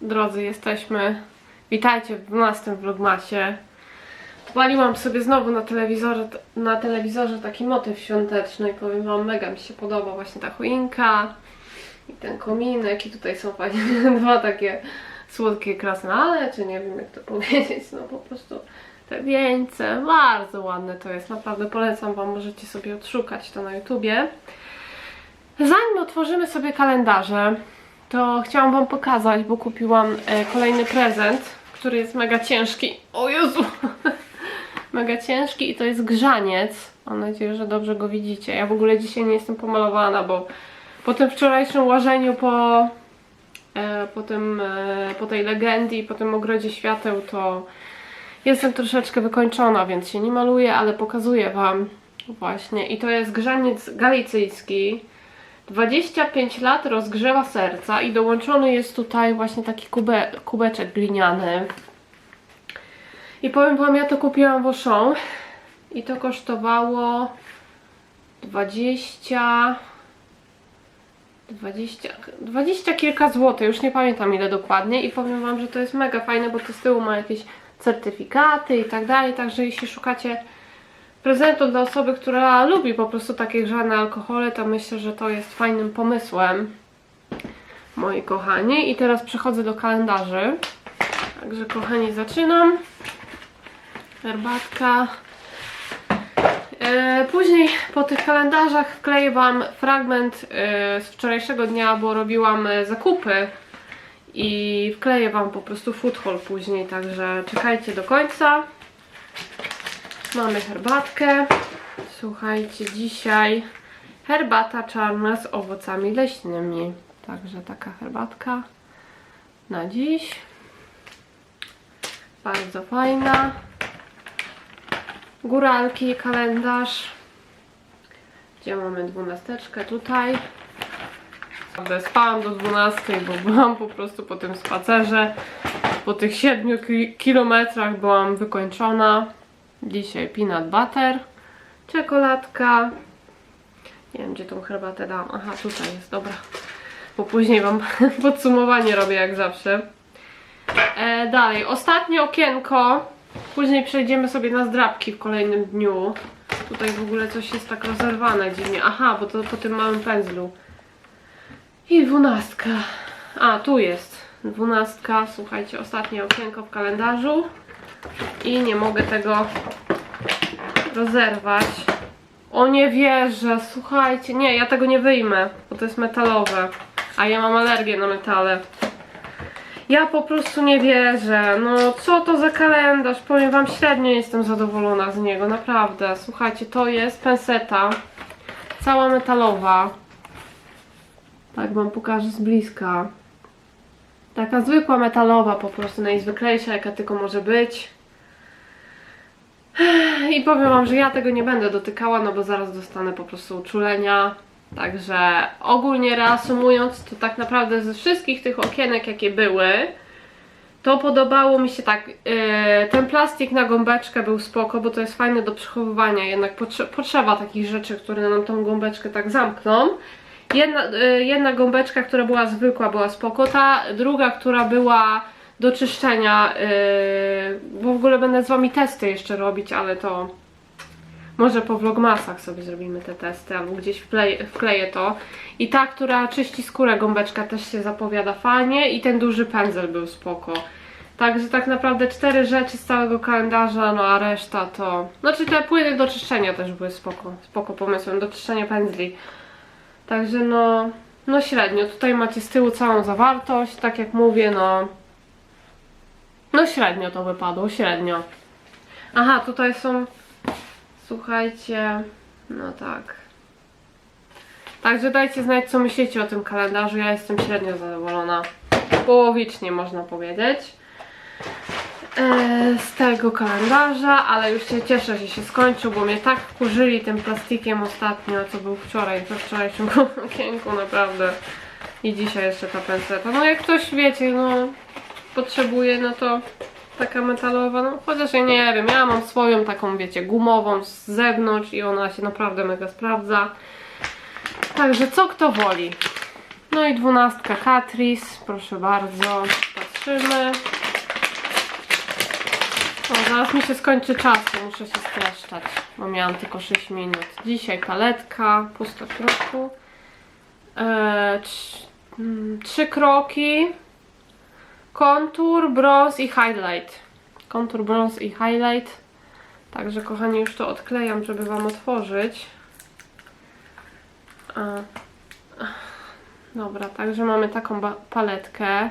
Drodzy, jesteśmy. Witajcie w 12 vlogmasie. Odpaliłam sobie znowu na telewizorze, na telewizorze taki motyw świąteczny powiem wam, mega mi się podoba właśnie ta choinka i ten kominek i tutaj są fajnie dwa takie słodkie krasnale, czy nie wiem jak to powiedzieć, no po prostu te wieńce, bardzo ładne to jest, naprawdę polecam wam, możecie sobie odszukać to na YouTubie. Zanim otworzymy sobie kalendarze, to chciałam Wam pokazać, bo kupiłam e, kolejny prezent, który jest mega ciężki. O Jezu! mega ciężki i to jest grzaniec. Mam nadzieję, że dobrze go widzicie. Ja w ogóle dzisiaj nie jestem pomalowana, bo po tym wczorajszym łażeniu po, e, po, tym, e, po tej legendzie i po tym ogrodzie świateł, to jestem troszeczkę wykończona, więc się nie maluję, ale pokazuję Wam właśnie. I to jest grzaniec galicyjski. 25 lat rozgrzewa serca i dołączony jest tutaj właśnie taki kube, kubeczek gliniany. I powiem wam, ja to kupiłam w Auchan i to kosztowało 20 20, 20 kilka złotych, już nie pamiętam ile dokładnie i powiem wam, że to jest mega fajne, bo to z tyłu ma jakieś certyfikaty i tak dalej, także jeśli szukacie prezentu dla osoby, która lubi po prostu takie grzane alkohole, to myślę, że to jest fajnym pomysłem, moi kochani. I teraz przechodzę do kalendarzy. Także kochani, zaczynam. Herbatka. E, Później po tych kalendarzach wkleję Wam fragment e, z wczorajszego dnia, bo robiłam e, zakupy i wkleję Wam po prostu food później, także czekajcie do końca. Mamy herbatkę. Słuchajcie, dzisiaj herbata czarna z owocami leśnymi. Także taka herbatka na dziś. Bardzo fajna. Góralki, kalendarz. Gdzie mamy dwunasteczkę? Tutaj. Naprawdę Spałam do 12, bo byłam po prostu po tym spacerze. Po tych 7 ki- kilometrach byłam wykończona. Dzisiaj peanut butter, czekoladka. Nie wiem, gdzie tą herbatę dałam. Aha, tutaj jest, dobra. Bo później wam podsumowanie robię jak zawsze. E, dalej, ostatnie okienko. Później przejdziemy sobie na zdrabki w kolejnym dniu. Tutaj w ogóle coś jest tak rozerwane dziwnie. Aha, bo to po tym małym pędzlu. I dwunastka. A, tu jest. Dwunastka, słuchajcie, ostatnie okienko w kalendarzu i nie mogę tego rozerwać. O nie wierzę, słuchajcie, nie, ja tego nie wyjmę, bo to jest metalowe, a ja mam alergię na metale. Ja po prostu nie wierzę, no co to za kalendarz, powiem wam, średnio jestem zadowolona z niego, naprawdę. Słuchajcie, to jest penseta, cała metalowa. Tak wam pokażę z bliska. Taka zwykła metalowa po prostu, najzwyklejsza jaka tylko może być. I powiem wam, że ja tego nie będę dotykała, no bo zaraz dostanę po prostu uczulenia. Także ogólnie reasumując, to tak naprawdę ze wszystkich tych okienek, jakie były, to podobało mi się tak, yy, ten plastik na gąbeczkę był spoko, bo to jest fajne do przechowywania, jednak potrze potrzeba takich rzeczy, które nam tą gąbeczkę tak zamkną. Jedna, y, jedna gąbeczka, która była zwykła, była spoko. Ta druga, która była do czyszczenia, y, bo w ogóle będę z wami testy jeszcze robić, ale to może po vlogmasach sobie zrobimy te testy, albo gdzieś wkleję, wkleję to. I ta, która czyści skórę gąbeczka też się zapowiada fajnie i ten duży pędzel był spoko. Także tak naprawdę cztery rzeczy z całego kalendarza, no a reszta to... Znaczy te płyny do czyszczenia też były spoko, spoko pomysłem, do czyszczenia pędzli. Także no, no średnio. Tutaj macie z tyłu całą zawartość, tak jak mówię, no. No średnio to wypadło, średnio. Aha, tutaj są, słuchajcie, no tak. Także dajcie znać, co myślicie o tym kalendarzu. Ja jestem średnio zadowolona. Połowicznie można powiedzieć. e, z tego kalendarza, ale już się cieszę, że się skończył, bo mnie tak wkurzyli tym plastikiem ostatnio, co był wczoraj, we wczorajszym okienku, naprawdę. I dzisiaj jeszcze ta penseta. No jak ktoś, wiecie, no potrzebuje, no to taka metalowa, no chociaż ja nie wiem, ja mam swoją taką, wiecie, gumową z zewnątrz i ona się naprawdę mega sprawdza. Także co kto woli. No i dwunastka Catrice, proszę bardzo, patrzymy. O, zaraz mi się skończy czas, to muszę się streszczać, bo miałam tylko 6 minut. Dzisiaj paletka, pusto w środku. Eee, mm, trzy kroki, kontur, brąz i highlight. Kontur, brąz i highlight. Także kochani, już to odklejam, żeby Wam otworzyć. Dobra, także mamy taką paletkę.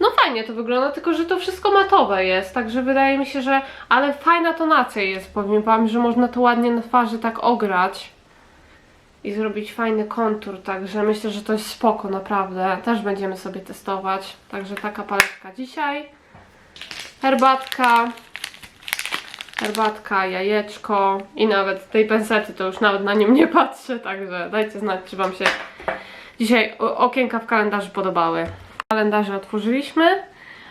No fajnie to wygląda, tylko że to wszystko matowe jest, także wydaje mi się, że... Ale fajna tonacja jest, powiem wam, że można to ładnie na twarzy tak ograć i zrobić fajny kontur, także myślę, że to jest spoko, naprawdę. Też będziemy sobie testować, także taka paletka dzisiaj. Herbatka, herbatka, jajeczko i nawet tej pensety to już nawet na nim nie patrzę, także dajcie znać, czy wam się dzisiaj okienka w kalendarzu podobały. Kalendarze otworzyliśmy,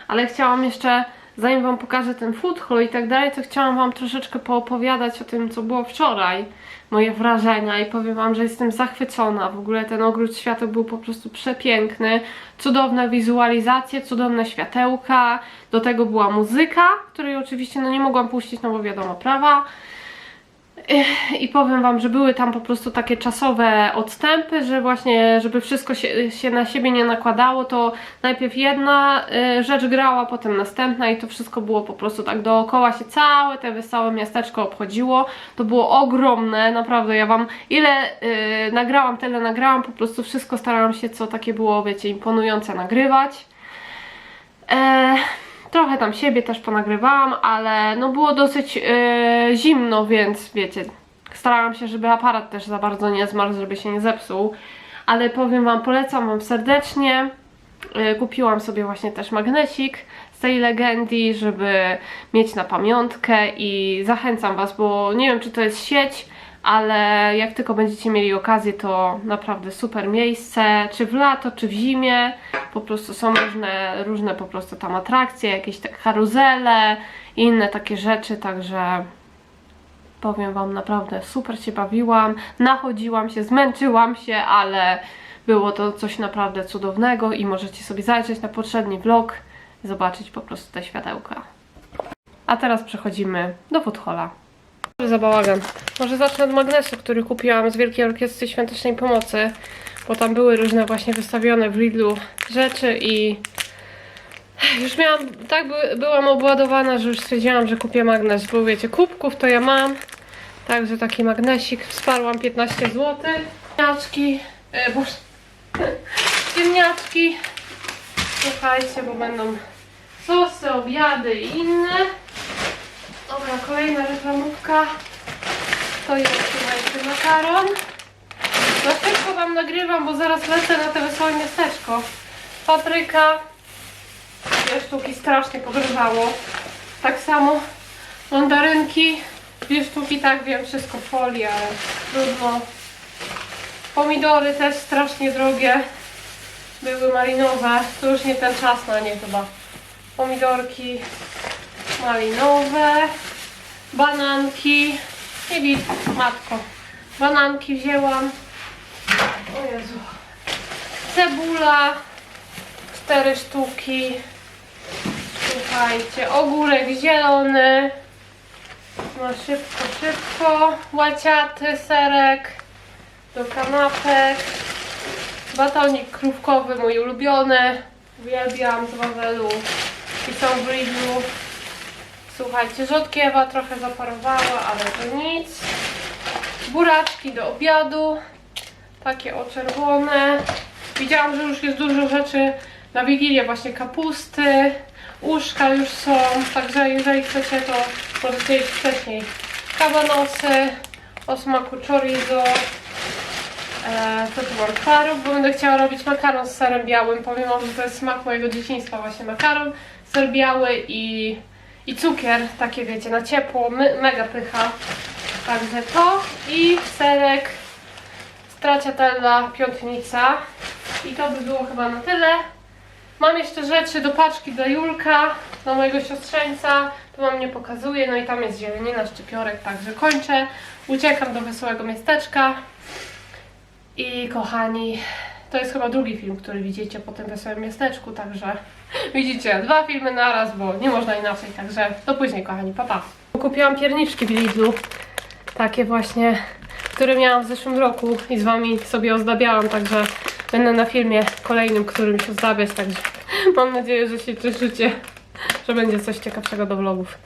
ale chciałam jeszcze, zanim wam pokażę ten food i tak dalej, to chciałam wam troszeczkę poopowiadać o tym, co było wczoraj, moje wrażenia i powiem wam, że jestem zachwycona. W ogóle ten ogród świateł był po prostu przepiękny, cudowne wizualizacje, cudowne światełka, do tego była muzyka, której oczywiście no nie mogłam puścić, no bo wiadomo, prawa. I powiem Wam, że były tam po prostu takie czasowe odstępy, że właśnie, żeby wszystko się, się na siebie nie nakładało, to najpierw jedna y, rzecz grała, potem następna i to wszystko było po prostu tak dookoła się całe te wesołe miasteczko obchodziło. To było ogromne, naprawdę ja Wam ile y, nagrałam, tyle nagrałam, po prostu wszystko starałam się, co takie było, wiecie, imponujące nagrywać. E, trochę tam siebie też ponagrywałam, ale no było dosyć e, zimno, więc wiecie, starałam się, żeby aparat też za bardzo nie zmarł, żeby się nie zepsuł. Ale powiem Wam, polecam Wam serdecznie. E, kupiłam sobie właśnie też magnesik z tej legendy, żeby mieć na pamiątkę i zachęcam Was, bo nie wiem czy to jest sieć, ale jak tylko będziecie mieli okazję, to naprawdę super miejsce, czy w lato, czy w zimie, po prostu są różne, różne po prostu tam atrakcje, jakieś te karuzele inne takie rzeczy, także powiem Wam naprawdę super się bawiłam, nachodziłam się, zmęczyłam się, ale było to coś naprawdę cudownego i możecie sobie zajrzeć na poprzedni vlog, zobaczyć po prostu te światełka. A teraz przechodzimy do Foodhola. Za bałagan. Może zacznę od magnesu, który kupiłam z Wielkiej Orkiestry Świątecznej Pomocy, bo tam były różne właśnie wystawione w Lidlu rzeczy i już miałam, tak by, byłam obładowana, że już stwierdziłam, że kupię magnes, bo wiecie, kubków to ja mam, także taki magnesik, wsparłam 15 zł. Ziemniaczki, e, boże, ziemniaczki, słuchajcie, bo będą sosy, obiady i inne. Dobra, kolejna reklamówka. To jest słuchajcie makaron. Na szybko wam nagrywam, bo zaraz lecę na te wesołe miasteczko. Papryka. Dwie sztuki strasznie podrożało. Tak samo mandarynki. Dwie sztuki, tak wiem, wszystko w folii, ale trudno. Pomidory też strasznie drogie. Były malinowe. To już nie ten czas na nie chyba. Pomidorki malinowe, bananki. I wid, matko, bananki wzięłam, o Jezu, cebula, cztery sztuki, słuchajcie, ogórek zielony, no szybko, szybko, łaciaty, serek do kanapek, batonik krówkowy, mój ulubiony, uwielbiam z Wawelu i są w Lidlu. Słuchajcie, rzodkiewa trochę zaparowała, ale to nic. Buraczki do obiadu. Takie o czerwone. Widziałam, że już jest dużo rzeczy na Wigilię, właśnie kapusty, uszka już są, także jeżeli chcecie, to możecie iść wcześniej. Kabanosy o smaku chorizo. E, co tu mam? Bo będę chciała robić makaron z serem białym. Powiem wam, że to jest smak mojego dzieciństwa właśnie makaron, ser biały i, i cukier, takie wiecie, na ciepło, mega pycha. Także to i serek stracciatella piątnica. I to by było chyba na tyle. Mam jeszcze rzeczy do paczki dla Julka, do mojego siostrzeńca. To wam nie pokazuję, no i tam jest zielenina, szczypiorek, także kończę. Uciekam do wesołego miasteczka. I kochani, To jest chyba drugi film, który widzicie po tym wesołym miasteczku, także widzicie, dwa filmy naraz, bo nie można inaczej, także do później, kochani, pa pa. Kupiłam pierniczki w Lidlu, takie właśnie, które miałam w zeszłym roku i z Wami sobie ozdabiałam, także będę na filmie kolejnym, którym się ozdabiać, także mam nadzieję, że się cieszycie, że będzie coś ciekawszego do vlogów.